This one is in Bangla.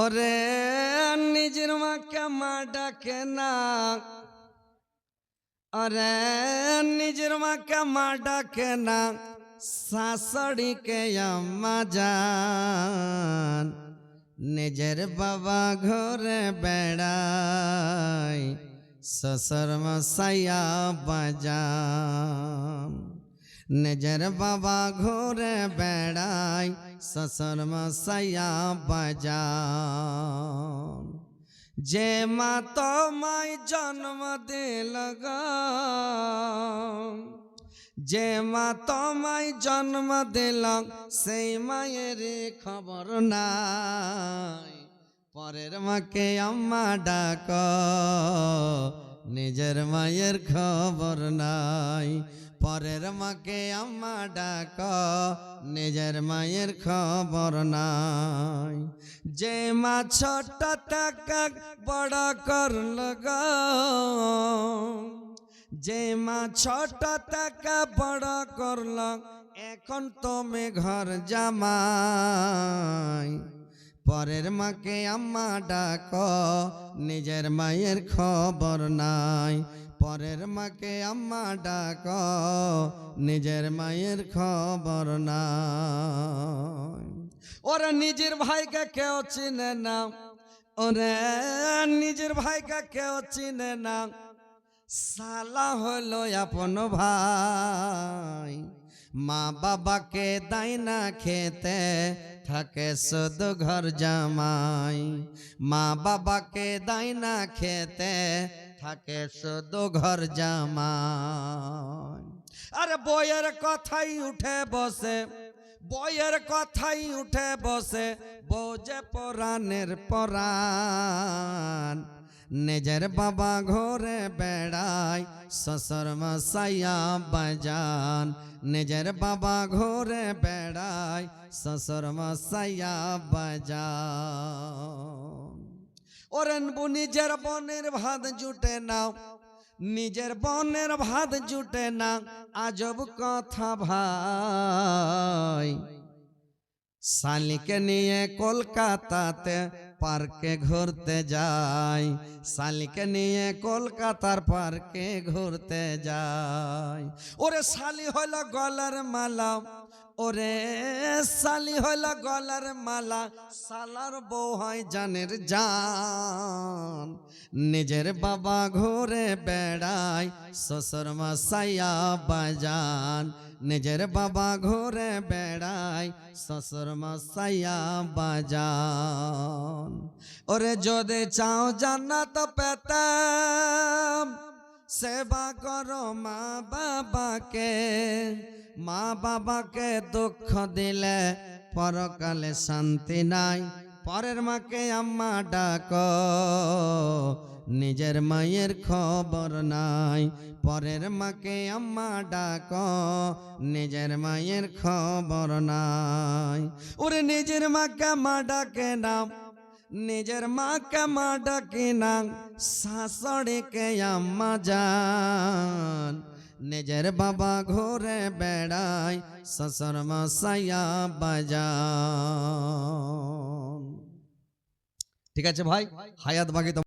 ওরে নিজের মাকে মা ডাকে না। ওরে নিজের মাকে মা ডাকে না। শাশুড়িকে আম্মা যান নিজের বাবা ঘরে বেড়ায় শ্বশুর মশাইয়া বাজান। নিজের বাবা ঘরে বেড়াই শ্বশুর মশাইয়া বাজান যে মা তোমায় জন্ম দিল যে মা তোমায় জন্ম দিল সেই মায়ের খবর নাই পরের মাকে আম্মা ডাক নিজের মায়ের খবর নাই পরের মাকে আম্মা ডাক, নিজের মায়ের খবর নাই। যে মা ছোট টাকা বড় করল যে মা ছোট টাকা বড় করল, এখন তুমি ঘর জামাই। পরের মাকে আম্মা ডাক, নিজের মায়ের খবর নাই। পরের মাকে আম্মা ডাক, নিজের মায়ের খবর না ওরা নিজের ভাইকে কেউ চিনে না, ওরে নিজের ভাইকে কেউ চিনে না। সালা হলো আপন ভাই, মা বাবাকে দাই না খেতে, থাকে শুধু ঘর জামাই। মা বাবাকে দাই না খেতে থাকে শুধু ঘর জামাই। আরে বইয়ের কথাই উঠে বসে, বইয়ের কথাই উঠে বসে বোঝে পরাণের পরাণ। নিজের বাবা ঘরে বেড়ায়, শ্বশুর মশাইয়া বাজান। নিজের বাবা ঘরে বেড়ায়, শ্বশুর মশাইয়া বাজান। ওরেন বু, নিজের বনের ভাত জুটে নাও। নিজের বনের ভাত জুটে না আজব কথা ভাই। শালিকে নিয়ে কলকাতাতে পার্কে ঘুরতে যাই। শালিকে নিয়ে কলকাতার পার্কে ঘুরতে যাই। ওরে শালি হইল গলার মালা। ওরে শালি হইল গলার মালা, সালার বউ হয় জানের জান। নিজের বাবা ঘুরে বেড়ায়, শ্বশুর মশাইয়া বাজান। নিজের বাবা ঘুরে বেড়ায়, শ্বশুর মশাইয়া বাজান। ওরে যদি চাও জান্নাত পেতাম সেবা করো মা বাবাকে মা বাবাকে দুঃখ দিলে পরকালে শান্তি নাই। পরের মাকে আম্মা ডাক, নিজের মায়ের খবর নাই। পরের মাকে আম্মা ডাক, নিজের মায়ের খবর নাই। ওরে নিজের মাকে মা ডাকে নাম নিজের মাকে মা ডাকে না শাশুড়িকে আম্মা যান নিজের বাবা ঘুরে বেড়ায়, শ্বশুর মশাইয়া বাজান। ঠিক আছে ভাই? হায়াত বাকি